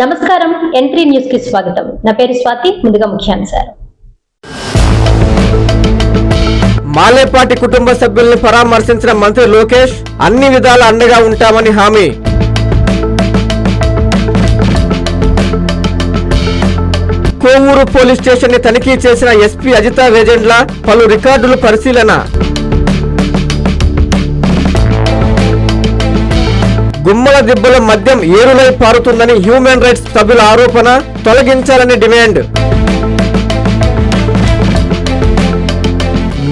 నమస్కారం ఎంట్రీ న్యూస్కి స్వాగతం. నా పేరు స్వాతి ముందుగా ముఖ్యాంశాలు. మాలేపాటి కుటుంబ సభ్యుల్ని పరామర్శించిన మంత్రి లోకేష్ అన్ని విధాల అండగా ఉంటామని హామీ. కోవూరు పోలీస్ స్టేషన్ని తనిఖీ చేసిన ఎస్పీ అజితా వేజెండ్ల పలు రికార్డులు పరిశీలన. గుమ్మల దిబ్బల మద్యం ఏరులై పారుతుందని హ్యూమన్ రైట్స్ సభ్యుల ఆరోపణ తొలగించాలని డిమాండ్.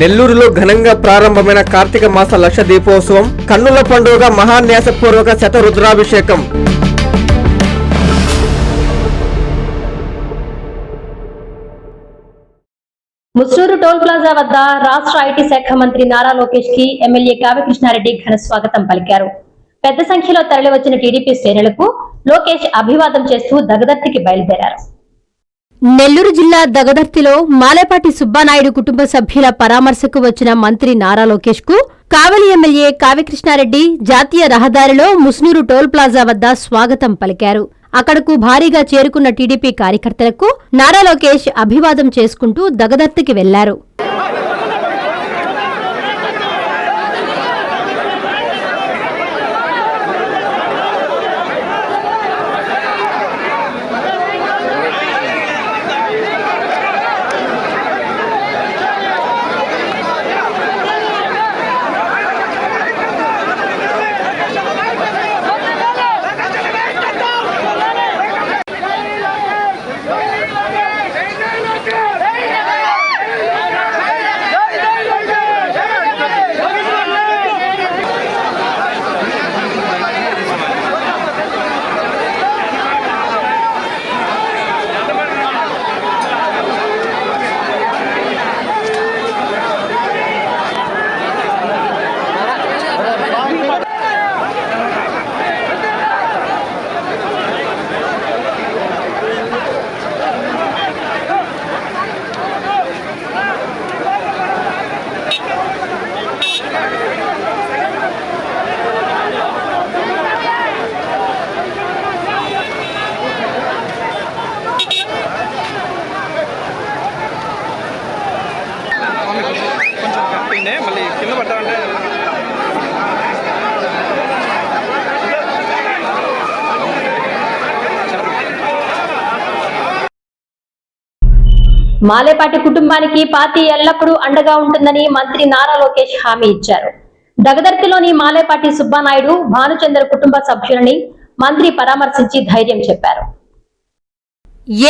నెల్లూరులో ఘనంగా ప్రారంభమైన కార్తీక మాస లక్ష దీపోత్సవం కన్నుల పండుగ మహాన్యాసపూర్వక శతరుద్రాభిషేకం రుద్రాభిషేకం. టోల్ ప్లాజా వద్ద రాష్ట్ర ఐటీ శాఖ మంత్రి నారా లోకేష్కి ఎమ్మెల్యే కావ్యకృష్ణారెడ్డి ఘన స్వాగతం పలికారు. పెద్ద సంఖ్యలో తరలివచ్చిన టీడీపీ శ్రేణులకు లోకేష్ అభివాదం చేస్తూ దగదర్తికి బయలుదేరారు. నెల్లూరు జిల్లా దగదర్తిలో మాలేపాటి సుబ్బానాయుడు కుటుంబ సభ్యుల పరామర్శకు వచ్చిన మంత్రి నారా లోకేష్కు కావలి ఎమ్మెల్యే కావ్యకృష్ణారెడ్డి జాతీయ రహదారిలో ముస్నూరు టోల్ ప్లాజా వద్ద స్వాగతం పలికారు. అక్కడకు భారీగా చేరుకున్న టీడీపీ కార్యకర్తలకు నారా లోకేష్ అభివాదం చేసుకుంటూ దగదర్తికి వెళ్ళారు కొంచెం కప్పిండే మళ్ళీ కింద పడ్డామంటే మాలేపాటి కుటుంబానికి పార్టీ ఎల్లప్పుడూ అండగా ఉంటుందని మంత్రి నారా లోకేష్ హామీ ఇచ్చారు. దగదర్తిలోని మాలేపాటి సుబ్బానాయుడు భానుచంద్ర కుటుంబ సభ్యులని మంత్రి పరామర్శించి ధైర్యం చెప్పారు.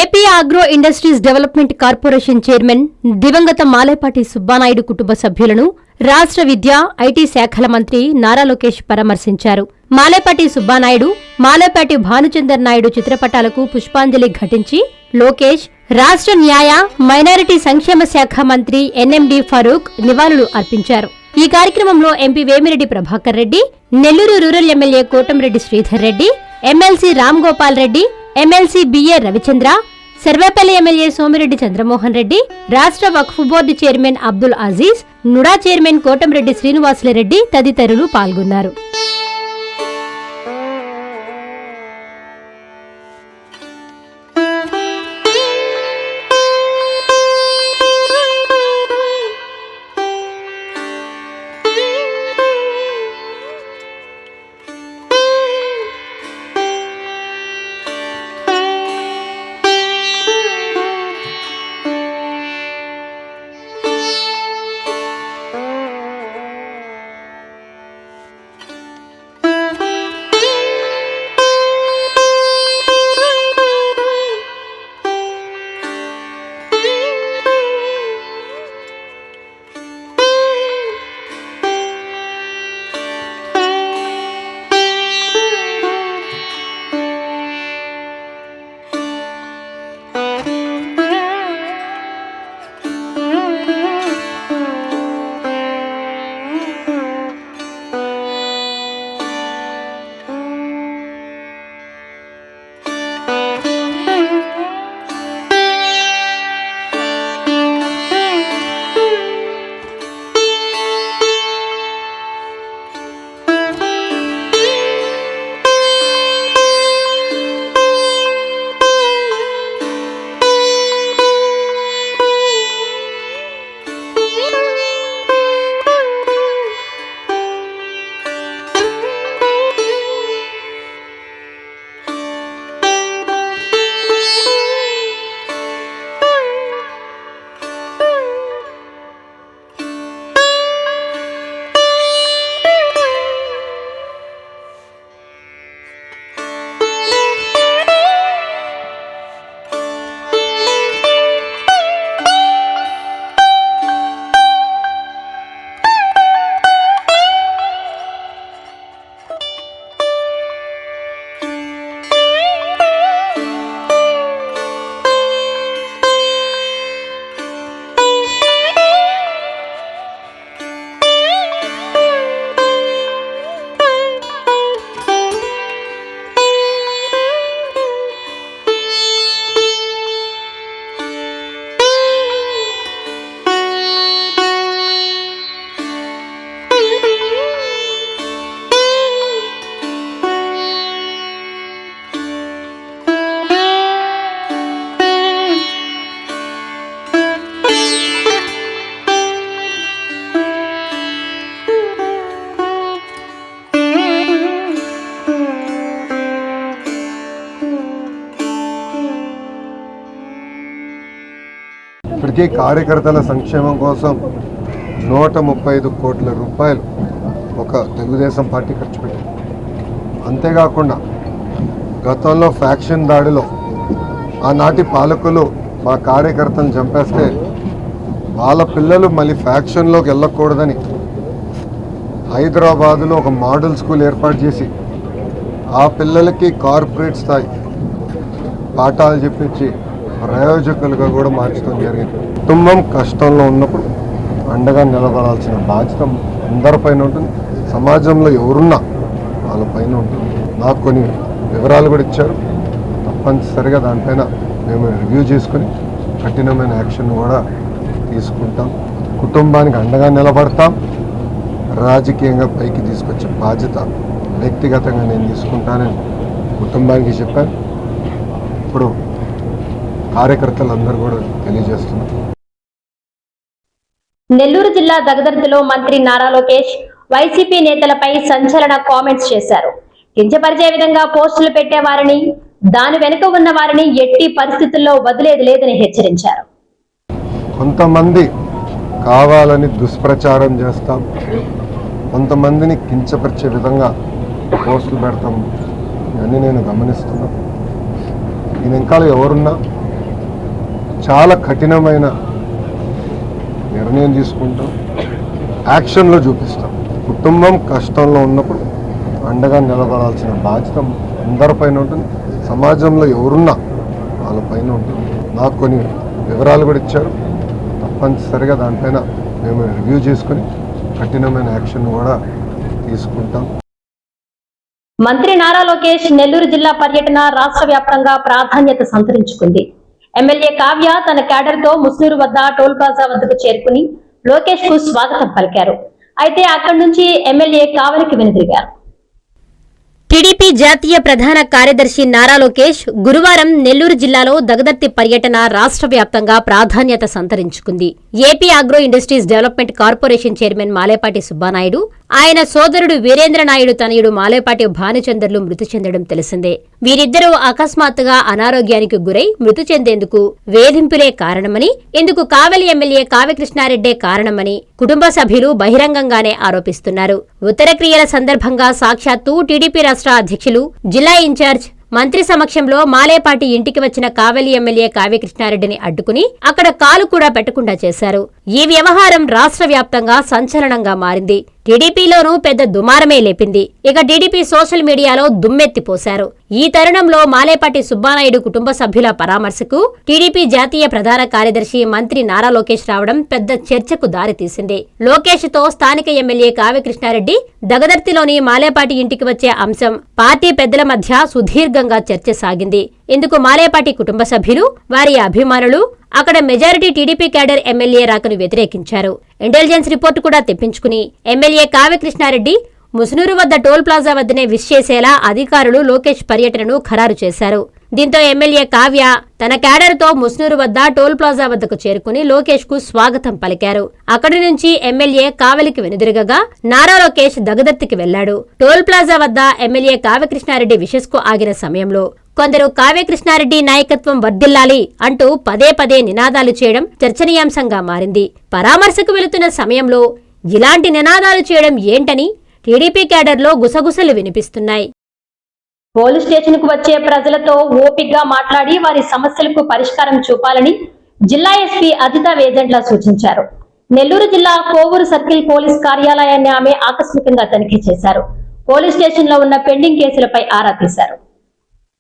AP agro industries development corporation chairman దివంగత మాలేపాటి సుబ్బానాయుడు కుటుంబ సభ్యులను రాష్ట్ర విద్యా ఐటీ శాఖల మంత్రి నారా లోకేష్ పరామర్శించారు. మాలేపాటి సుబ్బానాయుడు మాలేపాటి భానుచందర్ నాయుడు చిత్రపటాలకు పుష్పాంజలి ఘటించి లోకేష్ రాష్ట్ర న్యాయ మైనారిటీ సంక్షేమ శాఖ మంత్రి ఎన్ఎండి ఫరూక్ నివాళులు అర్పించారు. ఈ కార్యక్రమంలో MP Vemireddy Prabhakar Reddy Nellore rural MLA Kotamreddy Sridhar Reddy MLC Ram Gopal Reddy MLC BA Ravichandra Sarvepalli MLA Somireddy Chandramohan Reddy రాష్ట్ర వక్ఫ్ board chairman Abdul Aziz NUDA chairman Kotamreddy Srinivasulureddy తదితరులు పాల్గొన్నారు. ఇప్పటికీ కార్యకర్తల సంక్షేమం కోసం నూట ముప్పై ఐదు కోట్ల రూపాయలు ఒక తెలుగుదేశం పార్టీ ఖర్చు పెట్టింది. అంతేకాకుండా గతంలో ఫ్యాక్షన్ దాడిలో ఆనాటి పాలకులు మా కార్యకర్తలను చంపేస్తే వాళ్ళ పిల్లలు మళ్ళీ ఫ్యాక్షన్లోకి వెళ్ళకూడదని హైదరాబాదులో ఒక మోడల్ స్కూల్ ఏర్పాటు చేసి ఆ పిల్లలకి కార్పొరేట్ స్థాయి పాఠాలు చెప్పించి ప్రయోజకులుగా కూడా మార్చడం జరిగింది. కుటుంబం కష్టంలో ఉన్నప్పుడు అండగా నిలబడాల్సిన బాధ్యత అందరిపైన ఉంటుంది. సమాజంలో ఎవరున్నా వాళ్ళ పైన ఉంటుంది. నాకు కొన్ని వివరాలు కూడా ఇచ్చారు. తప్పనిసరిగా దానిపైన మేము రివ్యూ చేసుకొని కఠినమైన యాక్షన్ కూడా తీసుకుంటాం. కుటుంబానికి అండగా నిలబడతాం. రాజకీయంగా పైకి తీసుకొచ్చే బాధ్యత వ్యక్తిగతంగా నేను తీసుకుంటానని కుటుంబానికి చెప్పాను. ఇప్పుడు కార్యకర్తలందరూ కూడా తెలియజేస్తున్నారు. నెల్లూరు జిల్లా దగదర్తిలో మంత్రి నారా లోకేష్ వైసీపీ నేతలపై సంచలన కామెంట్స్ చేశారు. కించపరిచే విధంగా పోస్టులు పెట్టే వారిని దాని వెనుక ఉన్న వారిని ఎట్టి పరిస్థితుల్లో వదిలేది లేదని హెచ్చరించారు. కొంతమంది కావాలని దుష్ప్రచారం చేస్తాం కొంతమందిని కించపరిచే విధంగా పోస్టులు పెడతాం ఇవన్నీ నేను గమనిస్తున్నా ఈ వెనకాల ఎవరున్నా చాలా కఠినమైన నిర్ణయం తీసుకుంటాం. యాక్షన్లో చూపిస్తాం. కుటుంబం కష్టంలో ఉన్నప్పుడు అండగా నిలబడాల్సిన బాధ్యత అందరిపైన ఉంటుంది. సమాజంలో ఎవరున్నా వాళ్ళ పైన ఉంటుంది. నాకు కొన్ని వివరాలు కూడా ఇచ్చారు. తప్పనిసరిగా దానిపైన మేము రివ్యూ చేసుకొని కఠినమైన యాక్షన్ కూడా తీసుకుంటాం. మంత్రి నారా లోకేష్ నెల్లూరు జిల్లా పర్యటన రాష్ట్ర వ్యాప్తంగా ప్రాధాన్యత సంతరించుకుంది. ఎమ్మెల్యే కావ్య తన క్యాడర్తో ముస్నూరు వద్ద టోల్ ప్లాజా వద్దకు చేరుకుని లోకేష్కు స్వాగతం పలికారు. అయితే అక్కడి నుంచి ఎమ్మెల్యే కావలికి వెనుదిరిగారు. టీడీపీ జాతీయ ప్రధాన కార్యదర్శి నారా లోకేష్ గురువారం నెల్లూరు జిల్లాలో దగదర్తి పర్యటన రాష్ట్ర వ్యాప్తంగా ప్రాధాన్యత సంతరించుకుంది. AP agro industries development corporation chairman Malepati Subbanaidu ఆయన సోదరుడు వీరేంద్ర నాయుడు తనయుడు మాలేపాటి భానుచందర్లు మృతి చెందడం తెలిసిందే. వీరిద్దరూ అకస్మాత్తుగా అనారోగ్యానికి గురై మృతి చెందేందుకు వేధింపులే కారణమని ఇందుకు కావలి ఎమ్మెల్యే కావ్యకృష్ణారెడ్డే కారణమని కుటుంబ సభ్యులు బహిరంగంగానే ఆరోపిస్తున్నారు. ఉత్తర క్రియల సందర్భంగా సాక్షాత్తు టీడీపీ రాష్ట్ర అధ్యక్షులు జిల్లా ఇన్ఛార్జ్ మంత్రి సమక్షంలో మాలేపాటి ఇంటికి వచ్చిన కావలి ఎమ్మెల్యే కావ్యకృష్ణారెడ్డిని అడ్డుకుని అక్కడ కాలు కూడా పెట్టకుండా చేశారు. ఈ వ్యవహారం రాష్ట్ర వ్యాప్తంగా సంచలనంగా మారింది. టీడీపీలోనూ పెద్ద దుమారమే లేపింది. ఇక టీడీపీ సోషల్ మీడియాలో దుమ్మెత్తిపోశారు ఈ తరుణంలో మాలేపాటి సుబ్బానాయుడు కుటుంబ సభ్యుల పరామర్శకు టీడీపీ జాతీయ ప్రధాన కార్యదర్శి మంత్రి నారా లోకేష్ రావడం పెద్ద చర్చకు దారితీసింది. లోకేష్తో స్థానిక ఎమ్మెల్యే కావ్యకృష్ణారెడ్డి దగదర్తిలోని మాలేపాటి ఇంటికి వచ్చే అంశం పార్టీ పెద్దల మధ్య సుదీర్ఘంగా చర్చ సాగింది. ఇందుకు మాలేపాటి కుటుంబ సభ్యులు వారి అభిమానులు అక్కడ మెజారిటీ టీడీపీ క్యాడర్ ఎమ్మెల్యే రాకను వ్యతిరేకించారు. ఇంటెలిజెన్స్ రిపోర్టు కూడా తెప్పించుకుని ఎమ్మెల్యే కావ్యకృష్ణారెడ్డి ముసునూరు వద్ద టోల్ ప్లాజా వద్దనే విష్ చేసేలా అధికారులు లోకేష్ పర్యటనను ఖరారు చేశారు. దీంతో ఎమ్మెల్యే కావ్య తన క్యాడర్తో ముస్నూరు వద్ద టోల్ ప్లాజా వద్దకు చేరుకుని లోకేష్కు స్వాగతం పలికారు. అక్కడి నుంచి ఎమ్మెల్యే కావలికి వెనుదిరగగా నారా లోకేష్ దగదత్తికి వెళ్ళాడు టోల్ ప్లాజా వద్ద ఎమ్మెల్యే కావ్యకృష్ణారెడ్డి విషస్కు ఆగిన సమయంలో కొందరు కావ్యకృష్ణారెడ్డి నాయకత్వం వర్ధిల్లాలి అంటూ పదే పదే నినాదాలు చేయడం చర్చనీయాంశంగా మారింది. పరామర్శకు వెళుతున్న సమయంలో ఇలాంటి నినాదాలు చేయడం ఏంటని టీడీపీ క్యాడర్లో గుసగుసలు వినిపిస్తున్నాయి. పోలీస్ స్టేషన్కు వచ్చే ప్రజలతో ఓపిగ్గా మాట్లాడి వారి సమస్యలకు పరిష్కారం చూపాలని జిల్లా ఎస్పీ అజిత వేజెంట్ల సూచించారు. నెల్లూరు జిల్లా కోవూరు సర్కిల్ పోలీస్ కార్యాలయాన్ని ఆమె ఆకస్మికంగా తనిఖీ చేశారు. పోలీస్ స్టేషన్లో ఉన్న పెండింగ్ కేసులపై ఆరా తీశారు.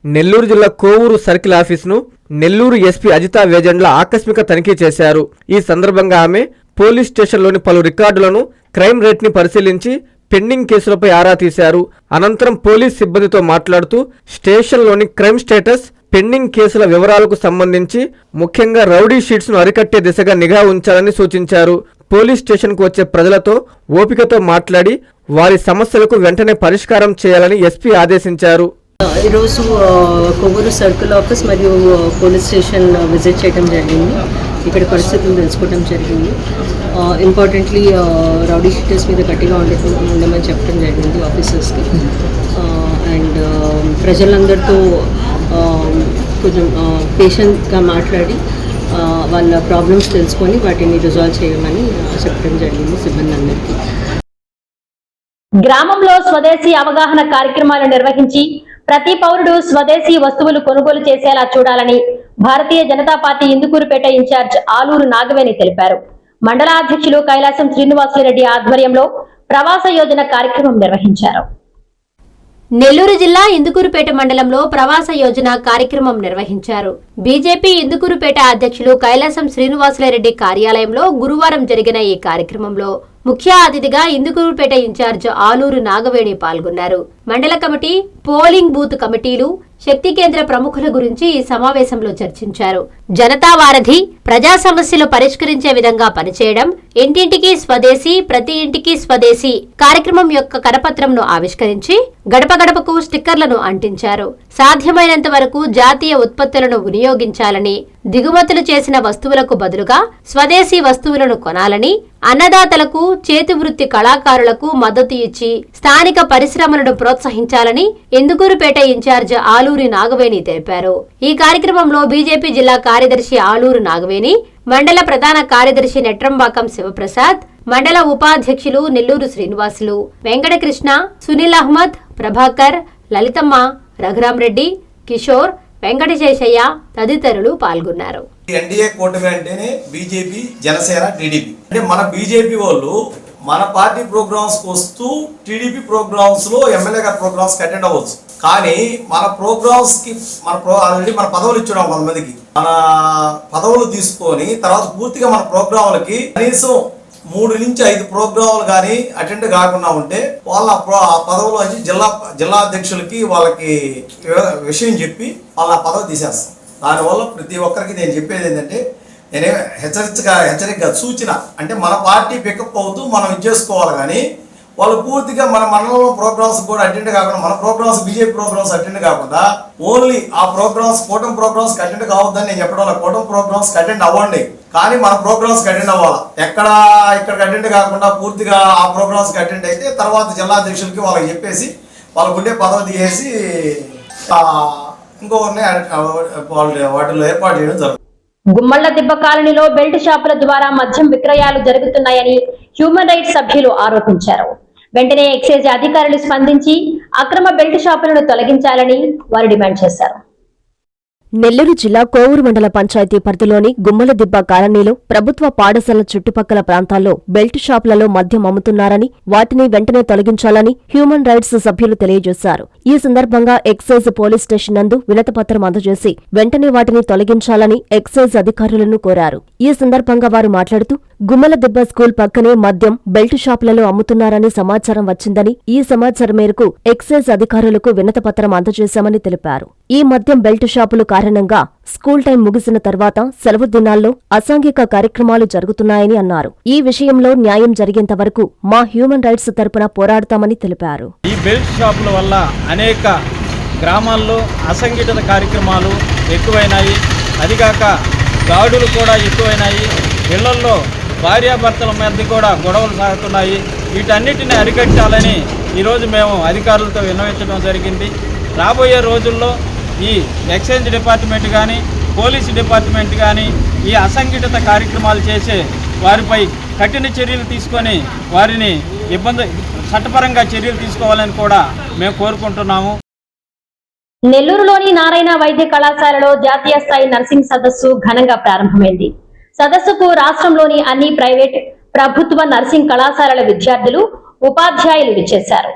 నెల్లూరు జిల్లా కోవూరు సర్కిల్ ఆఫీసును నెల్లూరు ఎస్పీ అజితా వేజెండ్ల ఆకస్మిక తనిఖీ చేశారు. ఈ సందర్భంగా ఆమె పోలీస్ స్టేషన్లోని పలు రికార్డులను క్రైమ్ రేట్ని పరిశీలించి పెండింగ్ కేసులపై ఆరా తీశారు. అనంతరం పోలీస్ సిబ్బందితో మాట్లాడుతూ స్టేషన్లోని క్రైమ్ స్టేటస్ పెండింగ్ కేసుల వివరాలకు సంబంధించి ముఖ్యంగా రౌడీ షీట్స్ను అరికట్టే దిశగా నిఘా ఉంచాలని సూచించారు. పోలీస్ స్టేషన్కు వచ్చే ప్రజలతో ఓపికతో మాట్లాడి వారి సమస్యలకు వెంటనే పరిష్కారం చేయాలని ఎస్పీ ఆదేశించారు. ఈరోజు కొవ్వూరు సర్కిల్ ఆఫీస్ మరియు పోలీస్ స్టేషన్ విజిట్ చేయడం జరిగింది. ఇక్కడ పరిస్థితులు తెలుసుకోవడం జరిగింది. ఇంపార్టెంట్లీ రౌడీ షీటర్స్ మీద గట్టిగా ఉండే ఉండమని చెప్పడం జరిగింది ఆఫీసర్స్కి. అండ్ ప్రజలందరితో కొంచెం పేషెంట్గా మాట్లాడి వాళ్ళ ప్రాబ్లమ్స్ తెలుసుకొని వాటిని రిజాల్వ్ చేయమని చెప్పడం జరిగింది సిబ్బంది అందరికీ. గ్రామంలో స్వదేశీ అవగాహన కార్యక్రమాలు నిర్వహించి ప్రతి పౌరుడు స్వదేశీ వస్తువులు కొనుగోలు చేసేలా చూడాలని భారతీయ జనతా పార్టీ ఇందుకూరుపేట ఇన్ఛార్జ్ ఆలూరు నాగవేణి తెలిపారు. మండల అధ్యక్షులు కైలాసం శ్రీనివాసులరెడ్డి ఆధ్వర్యంలో ప్రవాస యోజన కార్యక్రమం నిర్వహించారు. నెల్లూరు జిల్లా ఇందుకూరుపేట మండలంలో ప్రవాస యోజన కార్యక్రమం నిర్వహించారు. బీజేపీ ఇందుకూరుపేట అధ్యక్షులు కైలాసం శ్రీనివాసులరెడ్డి కార్యాలయంలో గురువారం జరిగిన ఈ కార్యక్రమంలో ముఖ్య అతిథిగా ఇందుకూరుపేట ఇన్ఛార్జ్ ఆలూరు నాగవేణి పాల్గొన్నారు. మండల కమిటీ పోలింగ్ బూత్ కమిటీలు శక్తి కేంద్ర ప్రముఖుల గురించి ఈ సమావేశంలో చర్చించారు. జనతా వారధి ప్రజా సమస్యలు పరిష్కరించే విధంగా పనిచేయడం ఇంటింటికి స్వదేశీ ప్రతి ఇంటికి స్వదేశీ కార్యక్రమం యొక్క కరపత్రంను ఆవిష్కరించి గడప గడపకు స్టిక్కర్లను అంటించారు. సాధ్యమైనంత వరకు జాతీయ ఉత్పత్తులను వినియోగించాలని దిగుమతులు చేసిన వస్తువులకు బదులుగా స్వదేశీ వస్తువులను కొనాలని అన్నదాతలకు చేతి వృత్తి కళాకారులకు మద్దతు ఇచ్చి స్థానిక పరిశ్రమలను ప్రోత్సహించాలని ఇందుకూరుపేట ఇన్ఛార్జ్ ఆలూరి నాగవేణి తెలిపారు. ఈ కార్యక్రమంలో బీజేపీ జిల్లా కార్యదర్శి ఆలూరు నాగవేణి మండల ప్రధాన కార్యదర్శి నెట్రంబాకం శివప్రసాద్ మండల ఉపాధ్యక్షులు నెల్లూరు శ్రీనివాసులు వెంకటకృష్ణ సునీల్ అహ్మద్ ప్రభాకర్ లలితమ్మ రఘురామరెడ్డి కిషోర్ వెంకటశేషయ్య తదితరులు పాల్గొన్నారు. ఎన్డీఏ కూటమి అంటేనే బీజేపీ జనసేన టీడీపీ. అంటే మన బీజేపీ వాళ్ళు మన పార్టీ ప్రోగ్రామ్స్ వస్తూ టీడీపీ ప్రోగ్రామ్స్లో ఎమ్మెల్యే గారి ప్రోగ్రామ్స్ అటెండ్ అవ్వచ్చు. కానీ మన ప్రోగ్రామ్స్కి మన ప్రో ఆల్రెడీ మన పదవులు ఇచ్చున్నాం కొంతమందికి. మన పదవులు తీసుకొని తర్వాత పూర్తిగా మన ప్రోగ్రాములకి కనీసం మూడు నుంచి ఐదు ప్రోగ్రాములు కానీ అటెండ్ కాకుండా ఉంటే వాళ్ళ ప్రో ఆ పదవులు వచ్చి జిల్లా జిల్లా అధ్యక్షులకి వాళ్ళకి విషయం చెప్పి వాళ్ళ పదవి తీసేస్తాం. దానివల్ల ప్రతి ఒక్కరికి నేను చెప్పేది ఏంటంటే నేనే హెచ్చరిక హెచ్చరికగా సూచన అంటే మన పార్టీ పికప్ అవుతూ మనం ఇది చేసుకోవాలి కానీ వాళ్ళు పూర్తిగా మన మండలంలో ప్రోగ్రామ్స్ కూడా అటెండ్ కాకుండా మన ప్రోగ్రామ్స్ బీజేపీ ప్రోగ్రామ్స్ అటెండ్ కాకుండా ఓన్లీ ఆ ప్రోగ్రామ్స్ కూటమి ప్రోగ్రామ్స్ అటెండ్ కావద్దని నేను చెప్పడం లేదు. కూటమి ప్రోగ్రామ్స్ అటెండ్ అవ్వండి. కానీ మన ప్రోగ్రామ్స్ అటెండ్ అవ్వాలి? ఎక్కడ ఇక్కడ అటెండ్ కాకుండా పూర్తిగా ఆ ప్రోగ్రామ్స్ అటెండ్ అయితే తర్వాత జిల్లా అధ్యక్షులకి వాళ్ళకి చెప్పేసి వాళ్ళకు ఉండే పదవి తీసేసి ఆ, ఇంకొకరిని వాటిలో ఏర్పాటు చేయడం జరుగుతుంది. గుమ్మళ్ళ దిబ్బ కాలనీలో బెల్ట్ షాపుల ద్వారా మద్యం విక్రయాలు జరుగుతున్నాయని హ్యూమన్ రైట్స్ సభ్యులు ఆరోపించారు. వెంటనే ఎక్సైజ్ అధికారులు స్పందించి అక్రమ బెల్ట్ షాపులను తొలగించాలని వారు డిమాండ్ చేశారు. నెల్లూరు జిల్లా కోవూరు మండల పంచాయతీ పరిధిలోని గుమ్మలదిబ్బ కాలనీలో ప్రభుత్వ పాఠశాల చుట్టుపక్కల ప్రాంతాల్లో బెల్ట్ షాపులలో మద్యం అమ్ముతున్నారని వాటిని వెంటనే తొలగించాలని హ్యూమన్ రైట్స్ సభ్యులు తెలియజేశారు. ఈ సందర్భంగా ఎక్సైజ్ పోలీస్ స్టేషన్ నందు వినతపత్రం అందజేసి వెంటనే వాటిని తొలగించాలని ఎక్సైజ్ అధికారులను కోరారు. ఈ సందర్భంగా వారు మాట్లాడుతూ గుమ్మలదిబ్బ స్కూల్ పక్కనే మద్యం బెల్ట్ షాపులలో అమ్ముతున్నారని సమాచారం వచ్చిందని ఈ సమాచారం మేరకు ఎక్సైజ్ అధికారులకు వినతపత్రం అందజేశామని తెలిపారు. ఈ మద్యం బెల్ట్ షాపులు కారణంగా స్కూల్ టైం ముగిసిన తర్వాత సెలవు దినాల్లో అసాంఘిక కార్యక్రమాలు జరుగుతున్నాయని అన్నారు. ఈ విషయంలో న్యాయం జరిగేంత వరకు మా హ్యూమన్ రైట్స్ తరపున పోరాడతామని తెలిపారు. ఈ బెల్ట్ షాపుల వల్ల అనేక గ్రామాల్లో అసంఘటిత కార్యక్రమాలు ఎక్కువైనాయి. అదిగాక దాడులు కూడా ఎక్కువైనాయి. ఇళ్ళల్లో భార్యాభర్తల మధ్య కూడా గొడవలు సాగుతున్నాయి. వీటన్నిటిని అరికట్టాలని ఈరోజు మేము అధికారులతో విన్నవించడం జరిగింది. రాబోయే రోజుల్లో ఈ ఎక్స్చేంజ్ డిపార్ట్మెంట్ కానీ పోలీసు డిపార్ట్మెంట్ కానీ ఈ అసంఘటిత కార్యక్రమాలు చేసే వారిపై కఠిన చర్యలు తీసుకొని వారిని ఇబ్బంది చట్టపరంగా చర్యలు తీసుకోవాలని కూడా మేము కోరుకుంటున్నాము. నెల్లూరులోని నారాయణ వైద్య కళాశాలలో జాతీయ స్థాయి నర్సింగ్ సదస్సు ఘనంగా ప్రారంభమైంది. సదస్సుకు రాష్ట్రంలోని అన్ని ప్రైవేట్ ప్రభుత్వ నర్సింగ్ కళాశాలల విద్యార్థులు ఉపాధ్యాయులు విచ్చేశారు.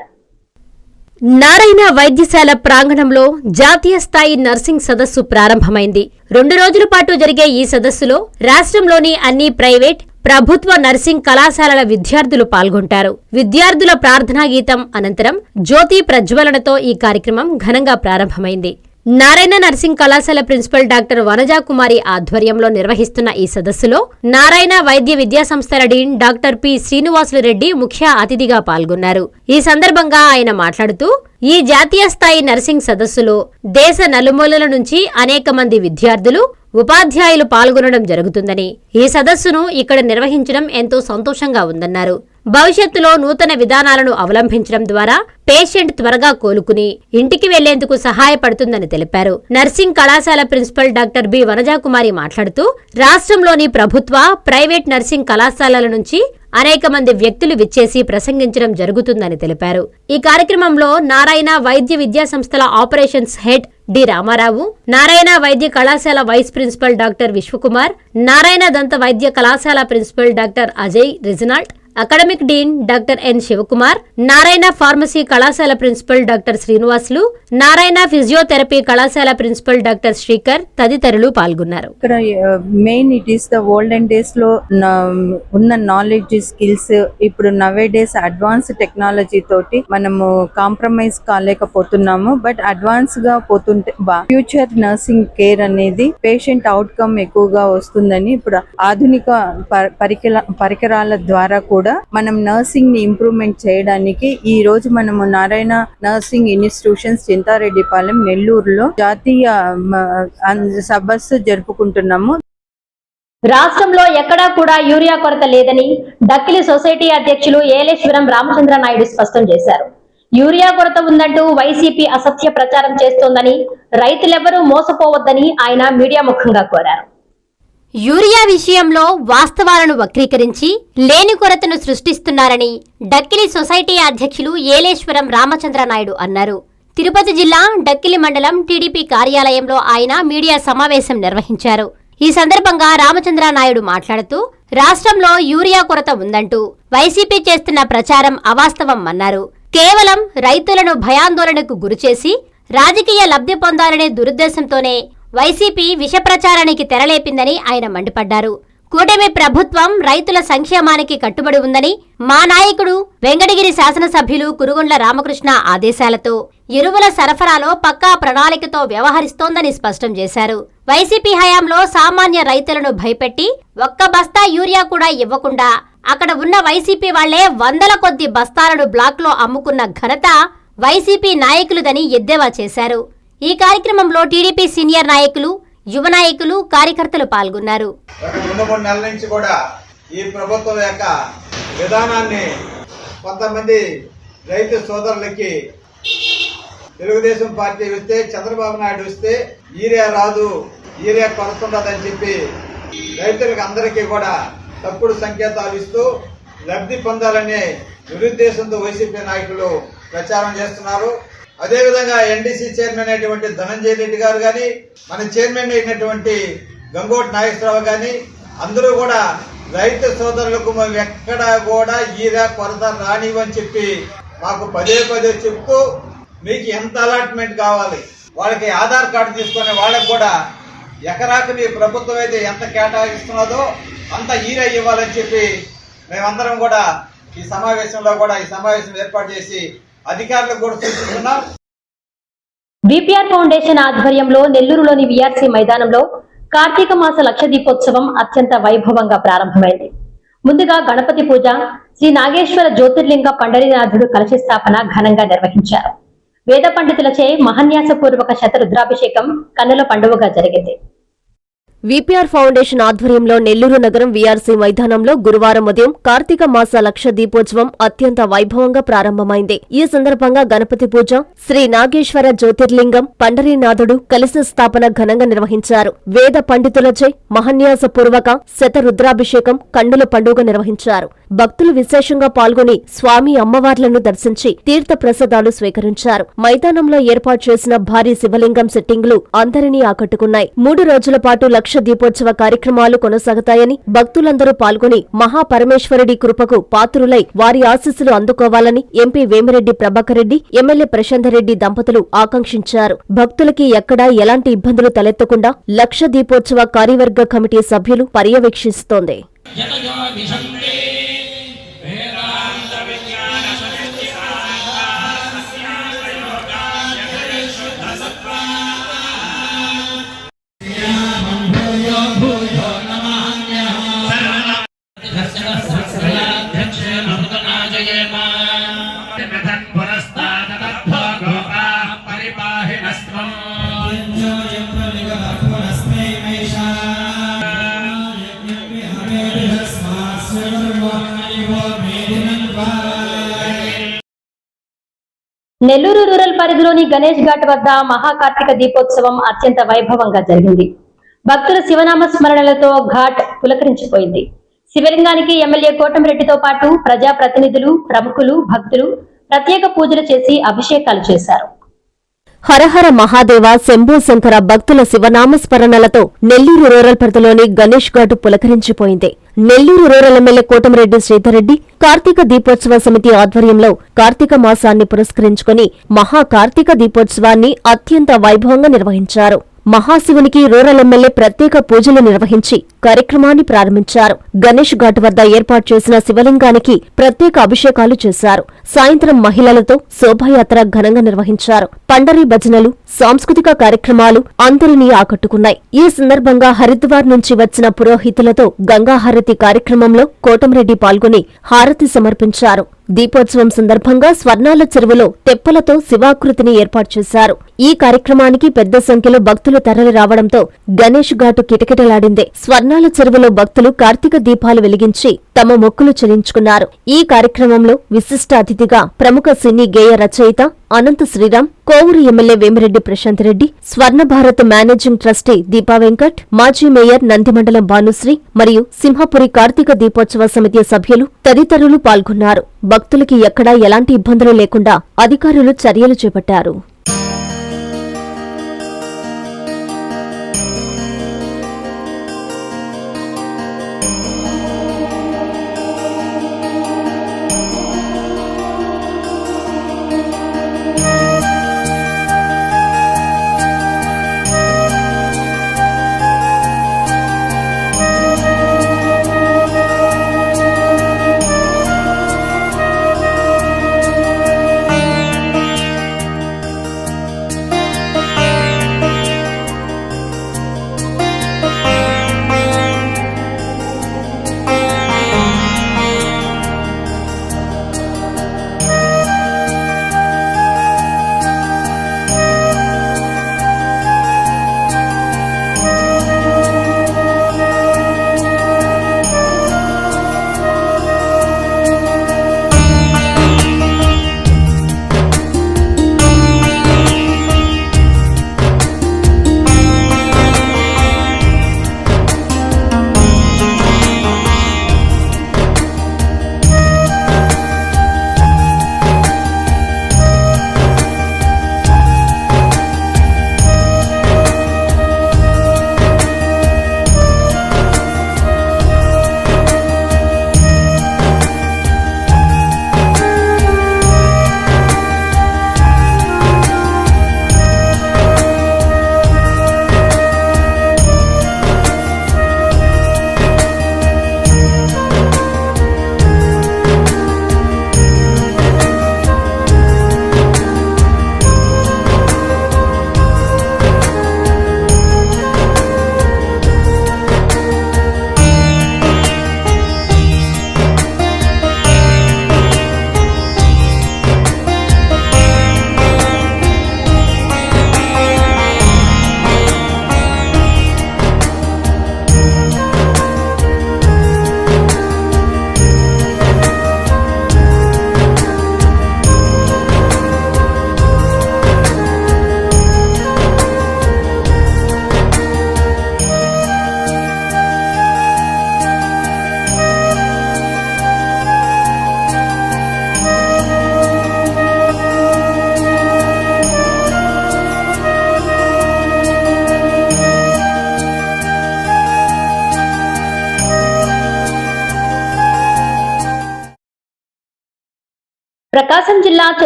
నారాయణ వైద్యశాల ప్రాంగణంలో జాతీయ స్థాయి నర్సింగ్ సదస్సు ప్రారంభమైంది. రెండు రోజుల పాటు జరిగే ఈ సదస్సులో రాష్ట్రంలోని అన్ని ప్రైవేట్ ప్రభుత్వ నర్సింగ్ కళాశాలల విద్యార్థులు పాల్గొంటారు. విద్యార్థుల ప్రార్థనా గీతం అనంతరం జ్యోతి ప్రజ్వలనతో ఈ కార్యక్రమం ఘనంగా ప్రారంభమైంది. నారాయణ నర్సింగ్ కళాశాల ప్రిన్సిపల్ డాక్టర్ వనజా కుమారి ఆధ్వర్యంలో నిర్వహిస్తున్న ఈ సదస్సులో నారాయణ వైద్య విద్యా సంస్థల dean doctor P Srinivasulu Reddy ముఖ్య అతిథిగా పాల్గొన్నారు. ఈ సందర్భంగా ఆయన మాట్లాడుతూ ఈ జాతీయ స్థాయి నర్సింగ్ సదస్సులో దేశ నలుమూలల నుంచి అనేక మంది విద్యార్థులు ఉపాధ్యాయులు పాల్గొనడం జరుగుతుందని ఈ సదస్సును ఇక్కడ నిర్వహించడం ఎంతో సంతోషంగా ఉందన్నారు. భవిష్యత్తులో నూతన విధానాలను అవలంబించడం ద్వారా పేషెంట్ త్వరగా కోలుకుని ఇంటికి వెళ్ళేందుకు సహాయపడుతుందని తెలిపారు. నర్సింగ్ కళాశాల ప్రిన్సిపల్ డాక్టర్ బి. వనజాకుమారి మాట్లాడుతూ రాష్ట్రంలోని ప్రభుత్వ ప్రైవేట్ నర్సింగ్ కళాశాలల నుంచి అనేక మంది వ్యక్తులు విచ్చేసి ప్రసంగించడం జరుగుతుందని తెలిపారు. ఈ కార్యక్రమంలో నారాయణ వైద్య విద్యా సంస్థల operations head D Ramarao Narayana వైద్య కళాశాల vice principal doctor Vishwakumar Narayana దంత వైద్య కళాశాల principal doctor Ajay రిజనాల్ట్ academic dean doctor N Sivakumar Narayana pharmacy కళాశాల principal doctor Srinivasulu Narayana physiotherapy కళాశాల ప్రిన్సిపల్ డాక్టర్ శ్రీకర్ తదితరులు పాల్గొన్నారు. ఇక్కడ main it is the olden డేస్లో ఉన్న నాలెడ్జ్ స్కిల్స్ ఇప్పుడు నవే డేస్ అడ్వాన్స్ టెక్నాలజీ తోటి మనము కాంప్రమైజ్ కాలేకపోతున్నాము. బట్ అడ్వాన్స్గా పోతుంటే ఫ్యూచర్ నర్సింగ్ కేర్ అనేది పేషెంట్ అవుట్కమ్ ఎక్కువగా వస్తుందని ఇప్పుడు ఆధునిక ప- పరికరాల ద్వారా కూడా మనం నర్సింగ్ని ఇంప్రూవ్మెంట్ చేయడానికి ఈ రోజు మనము నారాయణ నర్సింగ్ ఇన్స్టిట్యూషన్ చింతారెడ్డిపాలెం నెల్లూరులో జాతీయ సభస్సు జరుపుకుంటున్నాము. రాష్ట్రంలో ఎక్కడా కూడా యూరియా కొరత లేదని డక్కిలి సొసైటీ అధ్యక్షులు ఏలేశ్వరం రామచంద్ర నాయుడు స్పష్టం చేశారు. యూరియా కొరత ఉందంటూ వైసీపీ అసత్య ప్రచారం చేస్తోందని రైతులెవరూ మోసపోవద్దని ఆయన మీడియా ముఖంగా కోరారు. యూరియా విషయంలో వాస్తవాలను వక్రీకరించి లేని కొరతను సృష్టిస్తున్నారని డక్కిలి సొసైటీ అధ్యక్షులు ఏలేశ్వరం రామచంద్ర నాయుడు అన్నారు. తిరుపతి జిల్లా డక్కిలి మండలం టీడీపీ కార్యాలయంలో ఆయన మీడియా సమావేశం నిర్వహించారు. ఈ సందర్భంగా రామచంద్ర నాయుడు మాట్లాడుతూ రాష్ట్రంలో యూరియా కొరత ఉందంటూ వైసీపీ చేస్తున్న ప్రచారం అవాస్తవం అన్నారు. కేవలం రైతులను భయాందోళనకు గురిచేసి రాజకీయ లబ్ధి పొందాలనే దురుద్దేశంతోనే వైసీపీ విష ప్రచారానికి తెరలేపిందని ఆయన మండిపడ్డారు. కూటమి ప్రభుత్వం రైతుల సంక్షేమానికి కట్టుబడి ఉందని మా నాయకుడు వెంకటగిరి శాసనసభ్యులు కురుగొండ్ల రామకృష్ణ ఆదేశాలతో ఎరువుల సరఫరాలో పక్కా ప్రణాళికతో వ్యవహరిస్తోందని స్పష్టం చేశారు. వైసీపీ హయాంలో సామాన్య రైతులను భయపెట్టి ఒక్క బస్తా యూరియా కూడా ఇవ్వకుండా అక్కడ ఉన్న వైసీపీ వాళ్ళే వందల కొద్ది బస్తాలను బ్లాక్లో అమ్ముకున్న ఘనత వైసీపీ నాయకులదని ఎద్దేవా చేశారు. ఈ కార్యక్రమంలో టీడీపీ సీనియర్ నాయకులు యువ నాయకులు కార్యకర్తలు పాల్గొన్నారు. రెండు మూడు నెలల నుంచి కూడా ఈ ప్రభుత్వం యొక్క విధానాన్ని కొంతమంది రైతు సోదరులకి తెలుగుదేశం పార్టీ వస్తే చంద్రబాబు నాయుడు వస్తే ఈరే రాదు ఈరే కొరత చెప్పి రైతులకు అందరికీ కూడా తప్పుడు సంకేతాలు ఇస్తూ లబ్ధి పొందాలనే నిరుద్దేశంతో వైసీపీ నాయకులు ప్రచారం చేస్తున్నారు. అదేవిధంగా ఎన్డీసీ చైర్మన్ అయినటువంటి ధనంజయ రెడ్డి గారు కానీ మన చైర్మన్ అయినటువంటి గంగోటి నాగేశ్వరరావు కానీ అందరూ కూడా రైతు సోదరులకు మేము ఎక్కడా కూడా ఈరా కొరత రానివని చెప్పి మాకు పదే పదే చెప్తూ మీకు ఎంత అలాట్మెంట్ కావాలి వాళ్ళకి ఆధార్ కార్డు తీసుకునే వాళ్ళకి కూడా ఎకరాకు మీ ప్రభుత్వం అయితే ఎంత కేటాయిస్తున్నదో అంత ఈరా ఇవ్వాలని చెప్పి మేమందరం కూడా ఈ సమావేశంలో కూడా ఈ సమావేశం ఏర్పాటు చేసి అధికారులకు కూడా సూచిస్తున్నాం బీపీఆర్ ఫౌండేషన్ ఆధ్వర్యంలో నెల్లూరులోని విఆర్సీ మైదానంలో కార్తీక మాస లక్ష దీపోత్సవం అత్యంత వైభవంగా ప్రారంభమైంది. ముందుగా గణపతి పూజ శ్రీ నాగేశ్వర జ్యోతిర్లింగ పండరీనాథుడు కలశ స్థాపన ఘనంగా నిర్వహించారు. వేద పండితులచే మహన్యాసపూర్వక శతరుద్రాభిషేకం కన్నుల పండువగా జరిగింది. విపిఆర్ ఫౌండేషన్ ఆధ్వర్యంలో నెల్లూరు నగరం వీఆర్సీ మైదానంలో గురువారం ఉదయం కార్తీక మాస లక్ష దీపోత్సవం అత్యంత వైభవంగా ప్రారంభమైంది. ఈ సందర్భంగా గణపతి పూజ శ్రీ నాగేశ్వర జ్యోతిర్లింగం పండరీనాథుడు కలిసి స్థాపన ఘనంగా నిర్వహించారు. వేద పండితులచే మహన్యాసపూర్వక శతరుద్రాభిషేకం కండుల పండుగ నిర్వహించారు. భక్తులు విశేషంగా పాల్గొని స్వామి అమ్మవార్లను దర్శించి తీర్థ ప్రసాదాలు స్వీకరించారు. మైదానంలో ఏర్పాటు చేసిన భారీ శివలింగం సెట్టింగులు అందరినీ ఆకట్టుకున్నాయి. మూడు రోజుల పాటు లక్ష లక్ష దీపోత్సవ కార్యక్రమాలు కొనసాగుతాయని భక్తులందరూ పాల్గొని మహాపరమేశ్వరుడి కృపకు పాత్రులై వారి ఆశీస్సులు అందుకోవాలని ఎంపీ వేమిరెడ్డి ప్రభాకర్ రెడ్డి ఎమ్మెల్యే ప్రశాంతరెడ్డి దంపతులు ఆకాంక్షించారు. భక్తులకి ఎక్కడా ఎలాంటి ఇబ్బందులు తలెత్తకుండా లక్ష దీపోత్సవ కార్యవర్గ కమిటీ సభ్యులు పర్యవేక్షిస్తోంది. నెల్లూరు రూరల్ పరిధిలోని గణేష్ ఘాట్ వద్ద మహాకార్తిక దీపోత్సవం అత్యంత వైభవంగా జరిగింది. భక్తుల శివనామ స్మరణలతో ఘాట్ పులకరించిపోయింది. శివలింగానికి ఎమ్మెల్యే కోటమిరెడ్డితో పాటు ప్రజాప్రతినిధులు ప్రముఖులు భక్తులు ప్రత్యేక పూజలు చేసి అభిషేకాలు చేశారు. హరహర మహాదేవ శంభూ శంకర భక్తుల శివనామస్మరణలతో నెల్లూరు రూరల్ పరిధిలోని గణేష్ ఘాటు పులకరించిపోయింది. నెల్లూరు రూరల్ ఎమ్మెల్యే కోటమిరెడ్డి శ్రీధర్రెడ్డి కార్తీక దీపోత్సవ సమితి ఆధ్వర్యంలో కార్తీక మాసాన్ని పురస్కరించుకుని మహా కార్తీక దీపోత్సవాన్ని అత్యంత వైభవంగా నిర్వహించారు. మహాశివునికి రూరల్ ఎమ్మెల్యే ప్రత్యేక పూజలు నిర్వహించి కార్యక్రమాన్ని ప్రారంభించారు. గణేష్ ఘాట్ వద్ద ఏర్పాటు చేసిన శివలింగానికి ప్రత్యేక అభిషేకాలు చేశారు. సాయంత్రం మహిళలతో శోభాయాత్ర ఘనంగా నిర్వహించారు. పండరీ భజనలు సాంస్కృతిక కార్యక్రమాలు అందరినీ ఆకట్టుకున్నాయి. ఈ సందర్భంగా హరిద్వార్ నుంచి వచ్చిన పురోహితులతో గంగాహారతి కార్యక్రమంలో కోటంరెడ్డి పాల్గొని హారతి సమర్పించారు. దీపోత్సవం సందర్భంగా స్వర్ణాల చెరువులో తెప్పలతో శివాకృతిని ఏర్పాటు చేశారు. ఈ కార్యక్రమానికి పెద్ద సంఖ్యలో భక్తులు తరలి రావడంతో గణేష్ ఘాటు కిటకిటలాడింది. స్వర్ణాల చెరువులో భక్తులు కార్తీక దీపాలు వెలిగించి తమ మొక్కులు చెల్లించుకున్నారు. ఈ కార్యక్రమంలో విశిష్ట అతిథిగా ప్రముఖ సినీ గేయ రచయిత Anantha Sriram Kovur MLA Vemireddy Prashanth Reddy Swarna Bharat managing trustee Deepa Venkat మాజీ మేయర్ నందిమండలం భానుశ్రీ మరియు సింహపురి కార్తీక దీపోత్సవ సమితి సభ్యులు తదితరులు పాల్గొన్నారు. భక్తులకి ఎక్కడా ఎలాంటి ఇబ్బందులు లేకుండా అధికారులు చర్యలు చేపట్టారు.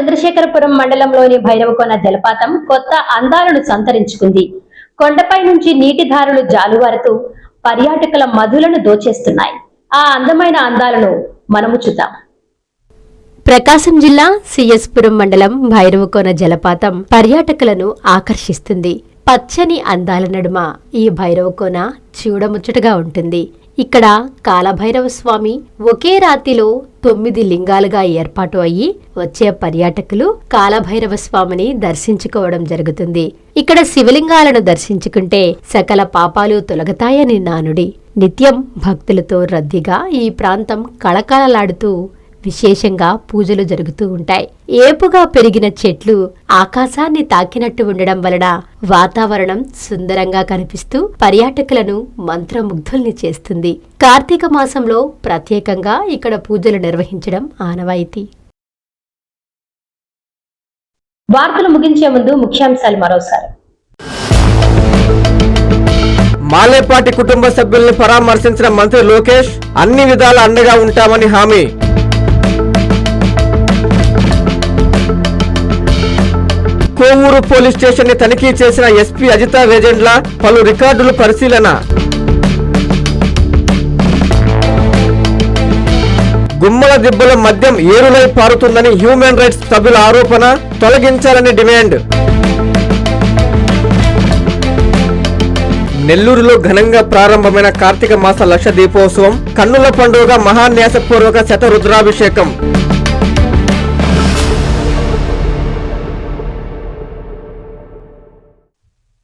చంద్రశేఖరపురం మండలంలోని భైరవకోన జలపాతం కొత్త అందాలను సంతరించుకుంది. కొండపై నుంచి నీటి ధారలు జాలువారుతూ పర్యాటకుల మధులను దోచేస్తున్నాయి. ఆ అందమైన అందాలను మనము చూద్దాం. ప్రకాశం జిల్లా సిఎస్పురం మండలం భైరవకోన జలపాతం పర్యాటకులను ఆకర్షిస్తుంది. పచ్చని అందాల నడుమ ఈ భైరవకోన చూడముచ్చటగా ఉంటుంది. ఇక్కడ కాలభైరవ స్వామి ఒకే రాతిలో తొమ్మిది లింగాలుగా ఏర్పాటు అయ్యి వచ్చే పర్యాటకులు కాలభైరవ స్వామిని దర్శించుకోవడం జరుగుతుంది. ఇక్కడ శివలింగాలను దర్శించుకుంటే సకల పాపాలు తొలగతాయని నానుడి. నిత్యం భక్తులతో రద్దీగా ఈ ప్రాంతం కళకళలాడుతూ విశేషంగా పూజలు జరుగుతూ ఉంటాయి. ఏపుగా పెరిగిన చెట్లు ఆకాశాన్ని తాకినట్టు ఉండడం వలన వాతావరణం సుందరంగా కనిపిస్తూ పర్యాటకులను మంత్రముగ్ధుల్ని చేస్తుంది. కార్తీక మాసంలో ప్రత్యేకంగా ఇక్కడ పూజలు నిర్వహించడం ఆనవాయితీ. వార్తలు ముగించే ముందు ముఖ్యాంశాలు మరోసారి. మాలేపాటి కుటుంబ సభ్యుల్ని పరామర్శించిన మంత్రి లోకేష్ అన్ని విధాల అండగా ఉంటామని హామీ. కోవూరు పోలీస్ స్టేషన్ని తనిఖీ చేసిన ఎస్పీ అజితా వేజెండ్ల పలు రికార్డులు పరిశీలన. గుమ్మల దిబ్బల మద్యం ఏరులై పారుతుందని హ్యూమన్ రైట్స్ సభ్యుల ఆరోపణ తొలగించాలని డిమాండ్. నెల్లూరులో ఘనంగా ప్రారంభమైన కార్తీక మాస లక్ష దీపోత్సవం కన్నుల పండుగ మహాన్యాసపూర్వక శత రుద్రాభిషేకం